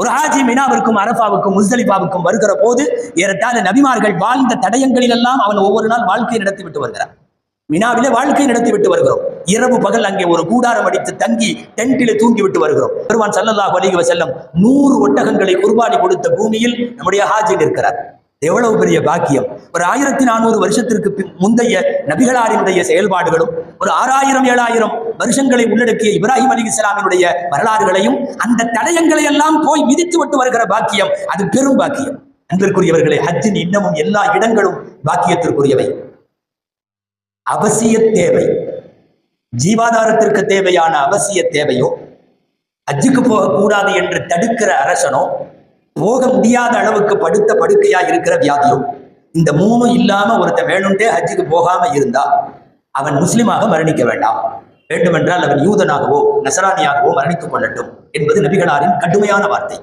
ஒரு ஹாஜி மினாவிற்கும் அரபாவுக்கும் முஸ்தலிபாவுக்கும் வருகிற போது ஏறத்தாழ நபிமார்கள் வாழ்ந்த தடயங்களிலெல்லாம் அவன் ஒவ்வொரு நாள் வாழ்க்கை நடத்திவிட்டு வருகிறான். மினாவிலே வாழ்க்கை நடத்தி விட்டு வருகிறோம். இரவு பகல் அங்கே ஒரு கூடாரம் அடித்து தங்கி டென்ட்டிலே தூங்கி விட்டு வருகிறோம். பெருமான் சல்லல்லாஹ் அலைஹி செல்லம் நூறு ஒட்டகங்களை குர்பானி கொடுத்த பூமியில் நம்முடைய ஹாஜி நிற்கிறார். எவ்வளவு பெரிய பாக்கியம். ஒரு ஆயிரத்தி நானூறு வருஷத்திற்கு பின் முந்தைய நபிகளாரினுடைய செயல்பாடுகளும் ஒரு ஆறாயிரம் ஏழாயிரம் வருஷங்களை உள்ளடக்கிய இப்ராஹிம் அலி இஸ்லாமினுடைய வரலாறுகளையும் அந்த தடயங்களை எல்லாம் போய் மிதித்து விட்டு வருகிற பாக்கியம் அது பெரும் பாக்கியம். அன்பிற்குரியவர்களே ஹஜ்ஜின் இன்னமும் எல்லா இடங்களும் பாக்கியத்திற்குரியவை. அவசிய தேவை. ஜீவாதாரத்திற்கு தேவையான அவசிய தேவையோ ஹஜ்ஜுக்கு போகக்கூடாது என்று தடுக்கிற அரசனோ போக முடியாத அளவுக்கு படுத்த படுக்கையா இருக்கிற வியாதியோ இந்த மூணும் இல்லாம ஒருத்தன் வேணும்டே ஹஜ்ஜுக்கு போகாம இருந்தா அவன் முஸ்லிமாக மரணிக்க வேண்டாம். வேண்டுமென்றால் அவன் யூதனாகவோ நசராணியாகவோ மரணித்துக் கொள்ளட்டும் என்பது நபிகளாரின் கடுமையான வார்த்தை.